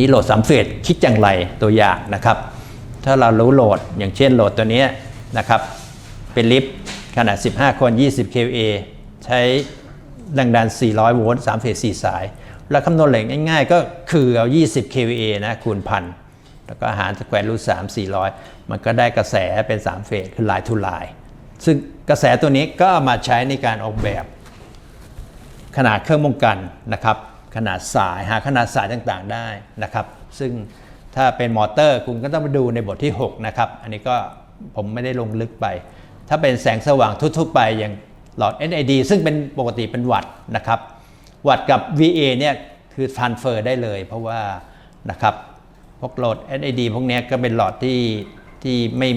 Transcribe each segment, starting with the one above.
นี่โหลดสามเฟสคิดอย่างไรตัวอย่างนะครับ ถ้าเรารู้โหลดอย่างเช่นโหลดตัวนี้นะครับ เป็นลิฟต์ขนาด 15 คน 20 kVA ใช้แรงดัน 400 โวลต์3เฟส4สาย แล้วคำนวณเหล็กง่ายๆ ก็คือเอา 20 kVA นะคูณพันแล้วก็หารสแควร์รูท3 400 มันก็ได้กระแสเป็น 3 เฟสคือลายทูลาย ซึ่งกระแสตัวนี้ก็มาใช้ในการออกแบบขนาดเครื่องป้องกันนะครับ ขนาดสายหาขนาดสายต่างๆได้นะครับ ซึ่งถ้าเป็นมอเตอร์คุณก็ต้องไปดูในบทที่ 6 นะครับ อันนี้ก็ผมไม่ได้ลงลึกไป ถ้าเป็นแสงสว่างทั่วๆไปอย่างหลอด NAD ซึ่งเป็นปกติเป็นวัตต์นะครับวัตต์กับ VA เนี่ยคือ transfer ได้เลย เพราะว่านะครับพวกหลอด NAD พวกนี้ก็เป็นหลอดที่ที่ไม่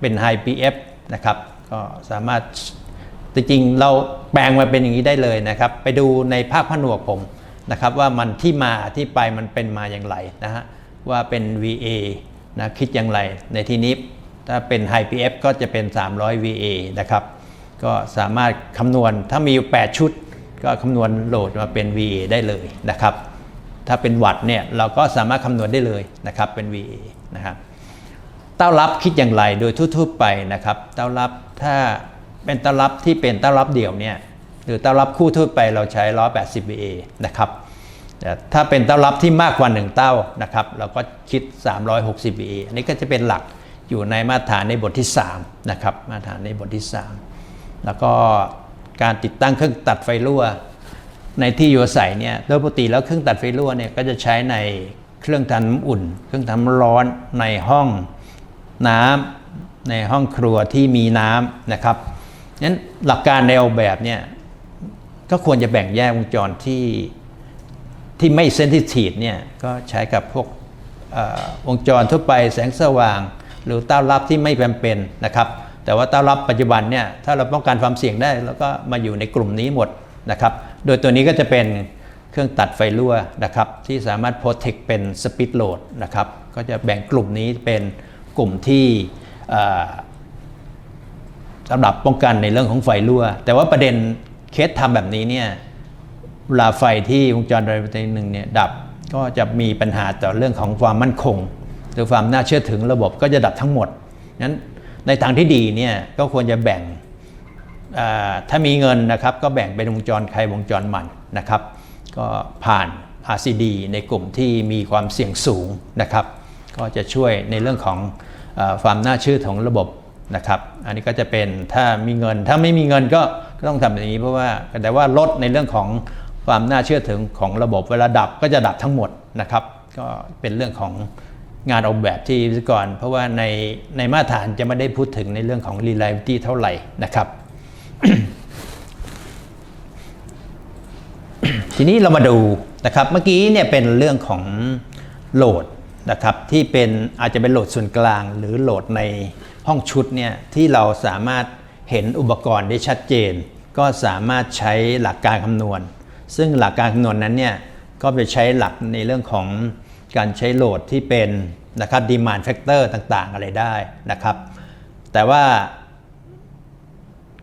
เป็น High PF นะครับก็สามารถจริงๆเราแปลงมาเป็นอย่างนี้ได้เลยนะครับ ไปดูในภาคผนวกผม นะครับว่ามันที่มาที่ไปมันเป็นมาอย่างไรนะฮะว่าเป็น VA นะคิดอย่างไร ในที่นี้ถ้าเป็น High PF ก็จะเป็น 300 VA นะครับก็สามารถคำนวณถ้ามีอยู่ 8 ชุด ก็คำนวณโหลดมาเป็น VA ได้เลยนะครับถ้าเป็นวัตเนี่ยเราก็สามารถคำนวณได้เลยนะครับเป็น VA นะครับเต้ารับคิดอย่างไรโดยทั่วๆไปนะครับเต้ารับถ้าเป็นเต้ารับที่เป็นเต้ารับเดี่ยวเนี่ย หรือเต้ารับคู่ทั่วไปเราใช้ 180 VA นะครับแต่ถ้าเป็นเต้ารับที่มากกว่า 1 เต้านะครับเราก็คิด 360 VA อันนี้ก็จะเป็นหลักอยู่ในมาตรฐานในบทที่3นะครับมาตรฐานในบทที่ 3 แล้วก็การติดตั้งเครื่องตัดไฟรั่ว ในที่อยู่อาศัยเนี่ยโดยปกติแล้วเครื่องตัดไฟรั่วเนี่ยก็จะใช้ในเครื่องทำน้ำอุ่น เครื่องทำน้ำร้อนในห้องน้ำในห้องครัวที่มีน้ำนะครับนั้นหลักการในออกแบบเนี่ย ก็ควรจะแบ่งแยกวงจรที่ที่ไม่เซนซิทีฟเนี่ยก็ใช้กับพวกวงจรทั่วไปแสงสว่าง หรือเต้ารับที่ไม่จำเป็นนะครับ แต่ว่าเต้ารับปัจจุบันเนี่ยถ้าเราป้องกันความเสี่ยงได้เราก็มาอยู่ในกลุ่มนี้หมดนะครับ โดยตัวนี้ก็จะเป็นเครื่องตัดไฟรั่วนะครับ ที่สามารถ protect เป็นสปิ d โหลดนะครับ ก็จะแบ่งกลุ่มนี้เป็นกลุ่มที่สำหรับป้องกันในเรื่องของไฟรั่ว แต่ว่าประเด็น เคสทำแบบนี้เนี่ยเวลาไฟที่วงจรใดวงจรหนึ่งเนี่ยดับก็จะมีปัญหาต่อเรื่องของความมั่นคง หรือความน่าเชื่อถือระบบก็จะดับทั้งหมดนั้นในทางที่ดีเนี่ยก็ควรจะแบ่งถ้ามีเงินนะครับก็แบ่งเป็นวงจรใครวงจรมันนะครับ ก็ผ่าน RCD ในกลุ่มที่มีความเสี่ยงสูงนะครับ ก็จะช่วยในเรื่องของอความน่าเชื่อถือของระบบนะครับ อันนี้ก็จะเป็นถ้ามีเงินถ้าไม่มีเงินก็ ต้องทำแบบนี้เพราะว่าแต่ว่าลดในเรื่องของความน่าเชื่อถือของระบบเวลาดับก็จะดับทั้งหมดนะครับ ก็เป็นเรื่องของงานออกแบบที่วิศวกร เพราะว่าในในมาตรฐานจะไม่ได้พูดถึงในเรื่องของ reliability เท่าไหร่นะครับ ทีนี้เรามาดูนะครับ เมื่อกี้เนี่ยเป็นเรื่องของโหลดนะครับที่เป็นอาจจะเป็นโหลดส่วนกลาง หรือโหลดในห้องชุดเนี่ยที่เราสามารถเห็นอุปกรณ์ได้ชัดเจน ก็สามารถใช้หลักการคำนวณ ซึ่งหลักการคำนวณนั้นเนี่ยก็ไปใช้หลักในเรื่องของการใช้โหลดที่เป็นนะครับ demand factor ต่างๆ อะไรได้นะครับ แต่ว่า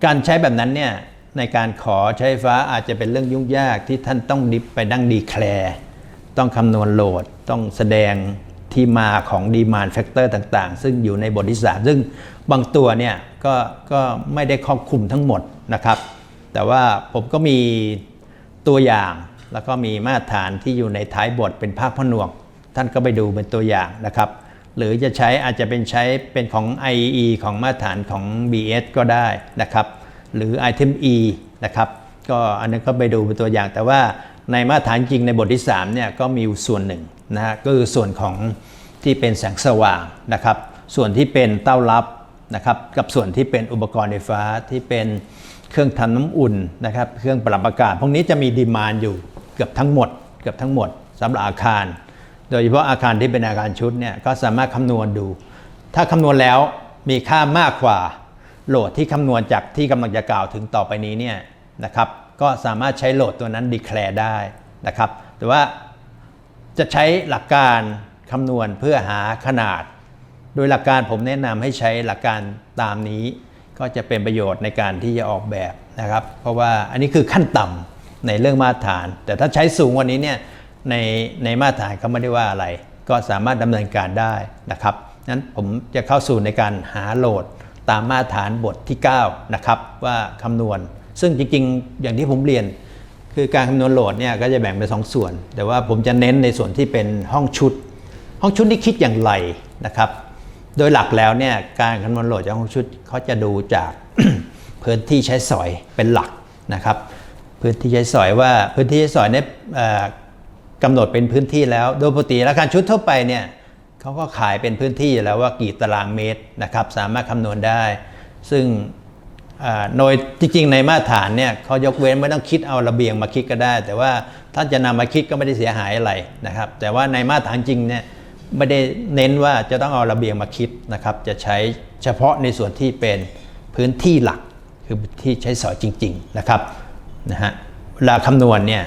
การใช้แบบนั้นเนี่ยในการขอใช้ไฟฟ้าอาจจะเป็นเรื่องยุ่งยากที่ท่านต้องดิบไปนั่งดีแคลร์ต้องคำนวณโหลดต้องแสดงที่มาของดีมานแฟกเตอร์ต่างๆ ซึ่งอยู่ในบทที่ 3 ซึ่งบางตัวเนี่ยก็ก็ไม่ได้ครอบคลุมทั้งหมดนะครับ แต่ว่าผมก็มีตัวอย่างแล้วก็มีมาตรฐานที่อยู่ในท้ายบทเป็นภาคผนวก ท่านก็ไปดูเป็นตัวอย่างนะครับ หรือจะใช้อาจจะเป็นใช้เป็นของ IEE ของมาตรฐานของ BS ก็ได้นะครับ หรือ Item E นะครับก็อันนั้นก็ไปดูเป็นตัวอย่าง แต่ว่าในมาตรฐานจริงในบทที่3เนี่ยก็มีอยู่ส่วนหนึ่งนะฮะก็คือส่วนของที่เป็นแสงสว่างนะครับ ส่วนที่เป็นเต้ารับนะครับ กับส่วนที่เป็นอุปกรณ์ไฟฟ้าที่เป็น เครื่องทำน้ำอุ่นนะครับ เครื่องปรับอากาศ พวกนี้จะมีดีมานอยู่เกือบทั้งหมด เกือบทั้งหมดสำหรับอาคาร โดยเฉพาะอาคารที่เป็นอาคารชุดเนี่ยก็สามารถคำนวณดู ถ้าคำนวณแล้วมีค่ามากกว่าโหลดที่คำนวณจากที่กำลังจะกล่าวถึงต่อไปนี้เนี่ยนะครับ ก็สามารถใช้โหลดตัวนั้นดีแคลร์ได้นะครับ แต่ว่าจะใช้หลักการคำนวณเพื่อหาขนาด โดยหลักการผมแนะนำให้ใช้หลักการตามนี้ ก็จะเป็นประโยชน์ในการที่จะออกแบบนะครับ เพราะว่าอันนี้คือขั้นต่ำในเรื่องมาตรฐาน แต่ถ้าใช้สูงกว่านี้เนี่ยในในมาตรฐานเขาไม่ได้ว่าอะไร ก็สามารถดำเนินการได้นะครับนั้นผมจะเข้าสู่ในการหาโหลดตามมาตรฐานบทที่9นะครับว่าคำนวณ ซึ่งจริงๆ อย่างที่ผมเรียน คือการคำนวณโหลดเนี่ยก็จะแบ่งเป็นสองส่วน แต่ว่าผมจะเน้นในส่วนที่เป็นห้องชุด ห้องชุดนี่คิดอย่างไรนะครับ โดยหลักแล้วเนี่ยการคำนวณโหลดจากห้องชุดเขาจะดูจากพื้นที่ใช้สอยเป็นหลักนะครับ พื้นที่ใช้สอยว่าพื้นที่ใช้สอยเนี่ยกำหนดเป็นพื้นที่แล้ว โดยปกติแล้วการชุดทั่วไปเนี่ยเขาก็ขายเป็นพื้นที่อยู่แล้วว่ากี่ตารางเมตรนะครับ สามารถคำนวณได้ ซึ่งโดยจริงๆในมาตรฐานเนี่ยเขายกเว้นไม่ต้องคิดเอาระเบียงมาคิดก็ได้ แต่ว่าถ้าจะนำมาคิดก็ไม่ได้เสียหายอะไรนะครับ แต่ว่าในมาตรฐานจริงเนี่ย ไม่ได้เน้นว่าจะต้องเอาระเบียงมาคิดนะครับ จะใช้เฉพาะในส่วนที่เป็นพื้นที่หลักคือที่ใช้สอยจริง ๆนะครับนะฮะเวลาคำนวณเนี่ย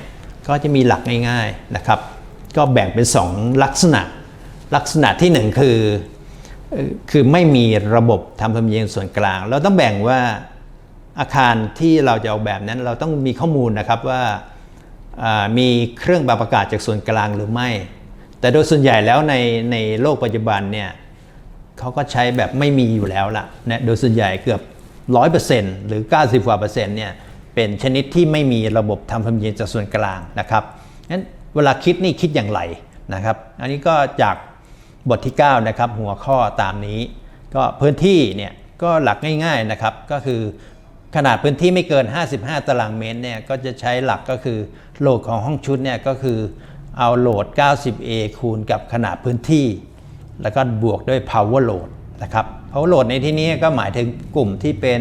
ก็จะมีหลักง่ายๆนะครับ ก็แบ่งเป็น 2 ลักษณะ ลักษณะที่หนึ่งคือคือไม่มีระบบทำธรรมเนียมส่วนกลาง เราต้องแบ่งว่าอาคารที่เราจะออกแบบนั้นเราต้องมีข้อมูลนะครับว่าอ่ามีเครื่องปรับอากาศจากส่วนกลางหรือไม่ แต่โดยส่วนใหญ่แล้วในในโลกปัจจุบันเนี่ยเขาก็ใช้แบบไม่มีอยู่แล้วละนะโดยส่วนใหญ่เกือบ 100%หรือ 90กว่าเปอร์เซ็นต์เนี่ยเป็นชนิดที่ไม่มีระบบทำธรรมเนียมจากส่วนกลางนะครับงั้นเวลาคิดนี่คิดอย่างไรนะครับ อันนี้ก็จากบทที่9นะครับหัวข้อตามนี้ ก็พื้นที่เนี่ยก็หลักง่ายๆนะครับก็คือขนาดพื้นที่ไม่เกิน 55 ตารางเมตรเนี่ยก็จะใช้หลักก็คือโหลดของห้องชุดเนี่ยก็คือ เอาโหลด 90A คูณกับขนาดพื้นที่ แล้วก็บวกด้วย power load นะครับ power load ในที่นี้ก็หมายถึงกลุ่มที่เป็น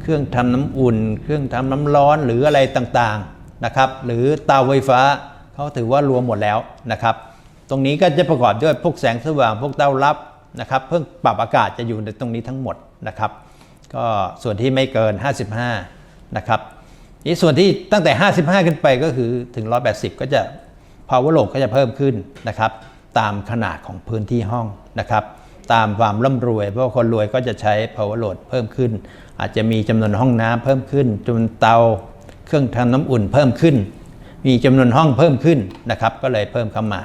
เครื่องทำน้ำอุ่น เครื่องทำน้ำร้อนหรืออะไรต่างๆนะครับ หรือเตาไฟฟ้าเขาถือว่ารวมหมดแล้วนะครับ ตรงนี้ก็จะประกอบด้วยพวกแสงสว่างพวกเตารับนะครับเพิ่งปรับอากาศจะอยู่ในตรงนี้ทั้งหมดนะครับ ก็ส่วนที่ไม่เกิน 55 นะครับนี่ส่วนที่ตั้งแต่ 55 ขึ้นไปก็คือถึง 180 ก็จะ power load ก็จะเพิ่มขึ้นนะครับตามขนาดของพื้นที่ห้องนะครับตามความร่ำรวย เพราะคนรวยก็จะใช้ power load เพิ่มขึ้น อาจจะมีจำนวนห้องน้ำเพิ่มขึ้นจำนวนเตาเครื่องทำน้ำอุ่นเพิ่มขึ้น มีจำนวนห้องเพิ่มขึ้นนะครับก็เลยเพิ่มเข้ามา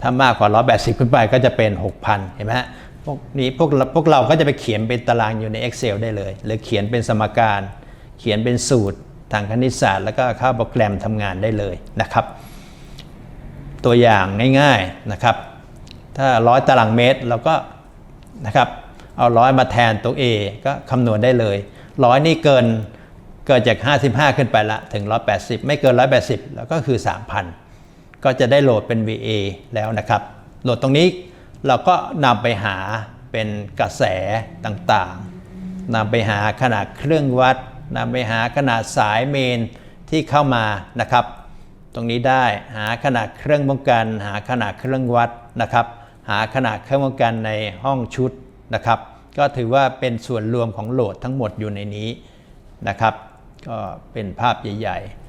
ถ้ามากกว่า 180 ขึ้นไปก็จะเป็น 6,000 เห็นไหมฮะพวกนี้พวกเราพวกเราก็จะไปเขียนเป็นตารางอยู่ใน Excel ได้เลย หรือเขียนเป็นสมการ เขียนเป็นสูตรทางคณิตศาสตร์ แล้วก็เข้าโปรแกรมทำงานได้เลยนะครับ ตัวอย่างง่ายๆนะครับถ้า100ตารางเมตรเราก็นะครับเอาร้อยมาแทนตัว A ก็คำนวณได้เลยร้อยนี่เกินเกิดจาก 55 ขึ้นไปละถึง 180 ไม่เกิน 180 แล้วก็คือ 3,000 ก็จะได้โหลดเป็น VA แล้วนะครับ โหลดตรงนี้เราก็นำไปหาเป็นกระแสต่างๆนำไปหาขนาดเครื่องวัดนำไปหาขนาดสายเมนที่เข้ามานะครับ ตรงนี้ได้หาขนาดเครื่องป้องกัน หาขนาดเครื่องวัดนะครับ หาขนาดเครื่องป้องกันในห้องชุดนะครับ ก็ถือว่าเป็นส่วนรวมของโหลดทั้งหมดอยู่ในนี้นะครับ ก็เป็นภาพใหญ่ ๆ